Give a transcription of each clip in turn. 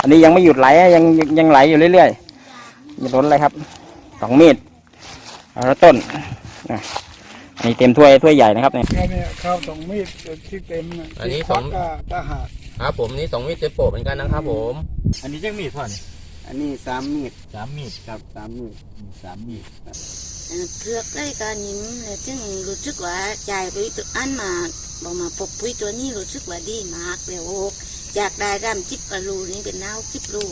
อันนี้ยังไม่หยุดไหลอะยังยังยังไหลอยู่เรื่อยๆอย่าล้นเลยครับสองมีดเอาละต้นนะอันนี่เต็มถ้วยถ้วยใหญ่นะครับเนี่ยแค่นี้ข้าวสองมีดที่เต็มะอันนี้ที่สองควักก็ก็หาครับผมนี่สองมีดเต็มโปะเหมือนกันนะครับผม อันนี้จังมีดพ่อนี่อันนี้สามมีดสามมีดครับสามมีดสามมีดเลือกได้การยิ้มเลยจึงรู้สึกว่าจ่ายปุ๋ยตัวอันมาบอกมาปกปุ๋ยตัวนี้รู้สึกว่าดีมากเลยโอ้ อยากได้ร่ำจิบกะลูนี่เป็นน้าวจิบลู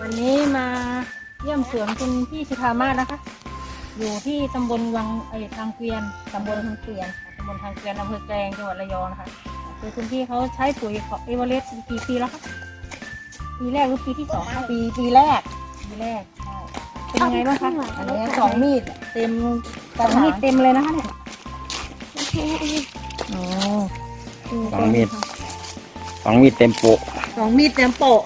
วันนี้มาเยี่ยมสวนคุณพี่สุธามาศนะคะ อยู่ที่ตำบลวังเอยทางเกวียนตำบลทางเกวียน บลทางเกวียนอำเภอแกลงจังหวัดระยองนะคะคือคุณพี่เขาใช้ปุ๋ยของเอเวอเรสต์กี่ปีแล้วคะปีแรกหรือปีที่สองคะปีปีแรกปีแรกใช่เป็นยังไงบ้างคะอันนี้สองมีดเต็มกสระองถามีงดเต็มเลยนะคะเนี่ยโอ้สองมีดสองมีดเต็มโปะสองมีดเต็มโปะ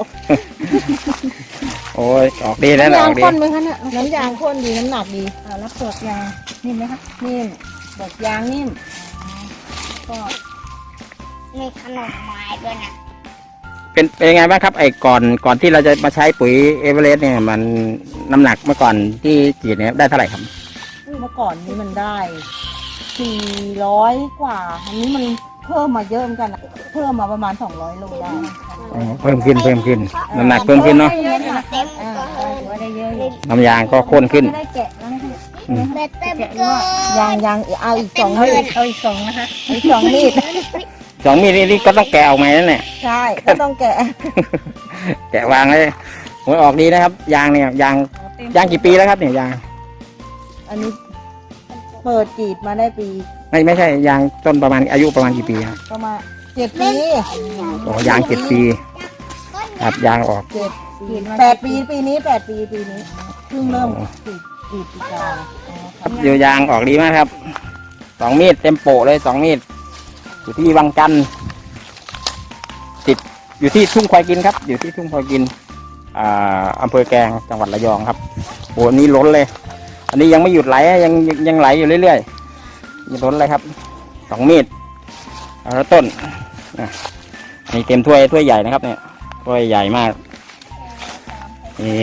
โอ้ยออกดีนะอน้ำยาองกดีข้นไหมคะเนี่ยน้ำยางข้นดีน้ำหนักดีอ่าแล้วเปลือกยางนิ่มไหมคะนิ่มเปลือกยางนิ่ม ก็มีขนมไม้ด้วยนะ เป็นเป็นยังไงบ้างครับไอ้ก่อนก่อนที่เราจะมาใช้ปุ๋ยเอเวอเรสต์เนี่ยมันน้ำหนักเมื่อก่อนที่ฉีดเนี่ยได้เท่าไหร่ครับ เมื่อก่อนนี้มันได้สี่ร้อยกว่า อันนี้มันเพิ่มมาเยอะเหมือนกันอะเพิ่มมาประมาณสองร้อยโลได้อ๋อเพิ่มขึ้นเพิ่มขึ้นน้ำหนักเพิ่มขึ้นเนาะเยอะค่ะเต็มอ่าถือว่าได้เยอะอยู่น้ำยางก็ข้นขึ้นไม่ได้แกะแล้วนะคะ เต็มเต็มแกะด้วยยางยางเอาอีกสองเอามีอีดกเอาอีกสองนะคะอีกสองมีดสองมีดนี่นี่ก็ต้องแกะออกมาแล้วเนี่ย ใช่ก็ต้องแกะแกะวางเลยโอ้ยออกดีนะครับ ยางเนี่ยยางยางกี่ปีแล้วครับเนี่ยยางอันนี้เปิดกรีดมาได้ปีไม่ไม่ใช่ยางต้นประมาณอายุประมาณกี่ปีครับประมาณเจ็ดปีโอ้ยางเจ็ดปีครับยางออก เจ็ดปีแปดปีปีนี้แปดปีปีนี้เพิ่งเริ่มกรีด กรีดปีกาเดี๋ยวยางออกดีมากครับ สองมีดเต็มโปะเลยสองมีด อยู่ที่วังจันทร์ติดอยู่ที่ทุ่งควายกินครับ อยู่ที่ทุ่งควายกิน อ่าอำเภอแกลงจังหวัดระยองครับโอ้อันนี้ล้นเลย อันนี้ยังไม่หยุดไหลอะยังยังยังไหลอยู่เรื่อยๆย่าล้นเลยครับสองมีดเอาละต้นนะอันนี่เต็มถ้วยถ้วยใหญ่นะครับเนี่ยถ้วยใหญ่มาก นี่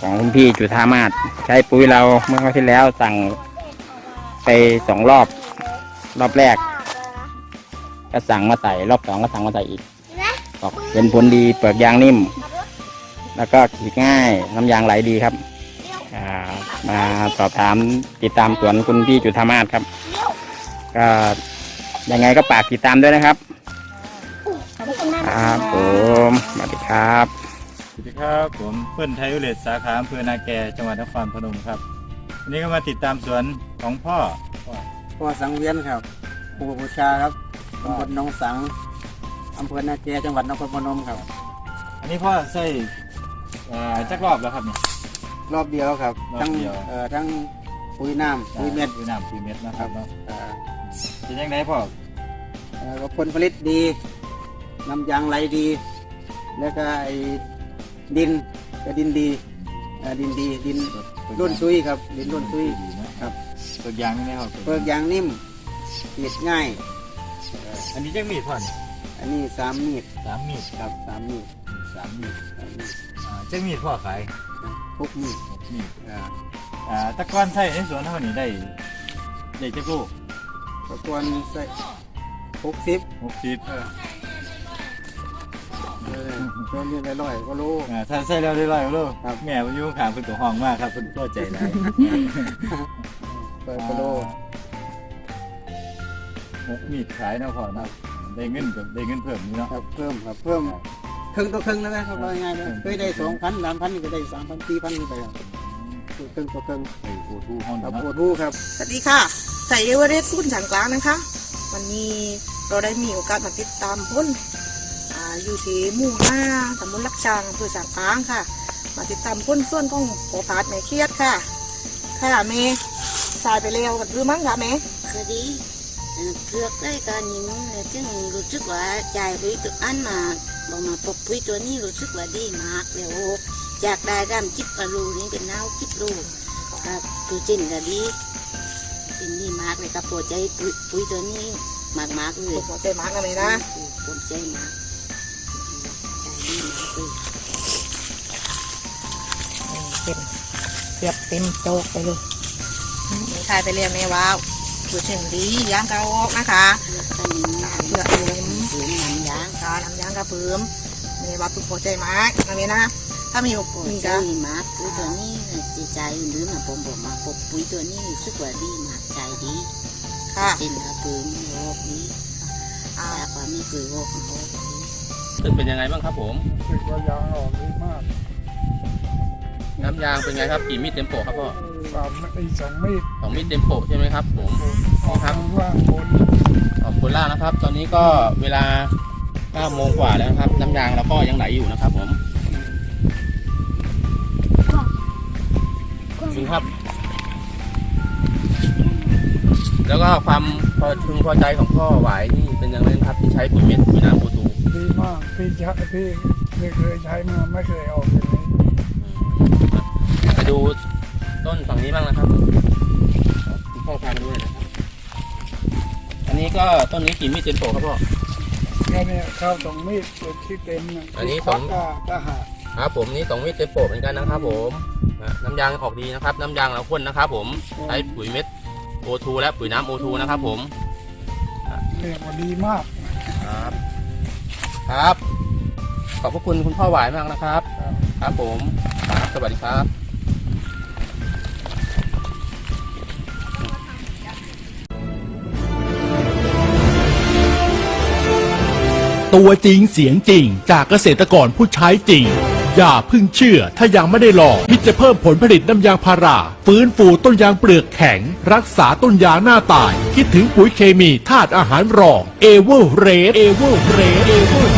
ของคุณพี่จุธามาศใช้ปุ๋ยเราเมื่อคราวที่แล้วสั่งไปสองรอบ รอบแรก ก็สั่งมาใส่รอบสองก็สั่งมาใส่อีกบอกเป็นผลดีเปลือกยางนิ่ม แล้วก็ขีดง่ายน้ำยางไหลดีครับมาสอบถามติดตามสวนคุณพี่จุธามาศครับ ก็ยังไงก็ฝากติดตามด้วยนะครับ ครับผมสวัสดีครับ สวัสดีครับผมเปิ้ลไทยอุเลตสาขาอำเภอนาแกจังหวัดนครพนมครับวันนี้ก็มาติดตามสวนของพ่อพ่อสังเวียนครับปูบูชาครับตำบลหนองสังอำเภอนาแกจังหวัดนครพนมครับ อันนี้พ่อใส่เอ่อจักรอบแล้วครับเนี่ย รอบเดียวครับ รอบทั้งเดียว เอ่อทั้งปุ๋ยน้ำปุ๋ยเม็ด ปุ๋ยน้ำปุ๋ยเม็ดนะครับเนาะเอ่อเป็นยังไงพ่อเอ่อก็ผลผลิตดี น้ำยางไหลดี แล้วก็ไอ้ ดินก็ดินดีเอ่อดินดีดินร่นซุยครับดินร่นซุยดีนะครับเปิดยางนี่ครับเปลือกยางนิ่มขีดง่าย อันนี้จังมีดพ่อนี่อันนี้สามมีดสามมีดครับสามมีดสามมีดสามมีดอ่าจังมีดพ่อขายหกมีดหกมีดอ่าอ่าแตะก้อนใส่ในสวนเท่านี้ได้ได้จักลูกตะกวนใส่หกสิบหกสิบเออ เออเพิ่มนิดร้อยก็รู้ อ่าถ้าใส่แล้วได้ร้อยกว่าลูกครับ แม่อายุขางเป็นตัวห้องมากครับเป็นตัวใจร้ายเปิดก็รู้หกมีดขายนะพ่อเนาะได้เงินกับได้เงินเพิ่มนี่เนาะครับเพิ่มครับเพิ่มครึ่งต่อครึ่งแล้วนะครับเราง่ายๆเลยเคยได้สองพันสามพันก็ได้สามพันสี่พันไปครับครึ่งต่อครึ่งไอ้โอทูห้องครับเนาะปวดหูครับ สวัสดีค่ะใส่เอเวอเรสต์พุ่นสังกลางนะคะ วันนี้เราได้มีโอกาสมาติดตามพุ่น อ่าอยู่ที่หมู่ห้าตำบลลักชางอำเภอสังกลางค่ะ มาติดตามพุ่นส่วนของโอพาร์ตแม่เครียดค่ะ ค่ะเมย์สายไปเร็วกันหรือมั้งคะเมย์คือดีเอ่อเลือกได้การยิ้มและจึงรู้สึกว่าใจายปุ๋ยตัวอันมาบอกมาปกปุ๋ยตัวนี้รู้สึกว่าดีมากแล้วอยากได้ดำจิบกะรูนี่เป็นน้าวจิบรูครับตัวจินก็ดีจินดีมากเลยครับปวดใจปุ๋ยปุ๋ยตัวนี้มากมากๆเลยหัวใจมากนะเลยนะปวดใจมาก เต็มเกือบเต็มโต๊ะไปเลยนี่ทายไปเรียนแม่ว้าวตัวเชิงดีย่างกระออกนะคะเลือกกันยิ้มเลือกยิ้มฝืนน้ำยางกาน้ำยางกระเพิ่มแม่ว่าตุ้หัวใจมากนะเมนะถ้ามีปวดมีใจกะมากปุ๋ยตัวนี้จีใจหรือมาผมบอกมาปกปุ๋ยตัวนี้รู้สึกว่าดีมากใจดีค่ะจินกระปืนโรคนี้อ่าแต่ความไม่เคยโรคโรคนี้ซึ่งเป็นยังไงบ้างครับผมรู้สึกว่ายางออกดีมาก น้ำยางเป็นไงครับกี่มีดเต็มโปะครับพ่อสามไอ้สองมีดสองมีดเต็มโปะใช่ไหมครับผมออกครับทางว่างบนขอบคุณล่ากนะครับ ตอนนี้ก็เวลา9โมงกว่าแล้วนะครับ น้ำยางเราก็ยังไหลอยู่นะครับผมจริงครับ แล้วก็ความพอพึงพอใจของพ่อหวายนี่เป็นยังไงครับที่ใช้ปุ๋ยเม็ดปุ๋ยน้ำโอทูดีมากพี่ชะพี่ไม่เคยใช้มาไม่เคยออกอย่างนี้ไป ดูต้นฝั่งนี้บ้างนะครับคุณพ่อพามาด้วยนะครับ อันนี้ก็ต้นนี้กี่มีดเต็มโปะครับพ่อแค่เนี้ยเข้าสองมีดเปิดที่เต็มะอันนี้ควักสอง ก็ก็หาครับผมนี่สองมิตรเต็มโปะเหมือนกันนะครับผมอะน้ำยางออกดีนะครับ น้ำยางเราข้นนะครับผมใช้ปุ๋ยเม็ดโอทูและปุ๋ยน้ำโอทูนะครับผม เรียกว่าดีมาก ครับ ครับ ขอบพระคุณคุณพ่อหวายมากนะครับ ครับผมครับสวัสดีครับ ตัวจริงเสียงจริง จากเกษตรกรผู้ใช้จริง อย่าเพึ่งเชื่อถ้ายังไม่ได้ลองพิจจะเพิ่มผลผลิตน้ำยางพารา ฟื้นฟูต้นยางเปลือกแข็ง รักษาต้นยางหน้าตาย คิดถึงปุ๋ยเคมีธาตุอาหารรองเอเวอร์เรสเอเวอร์เรสเอเวอร์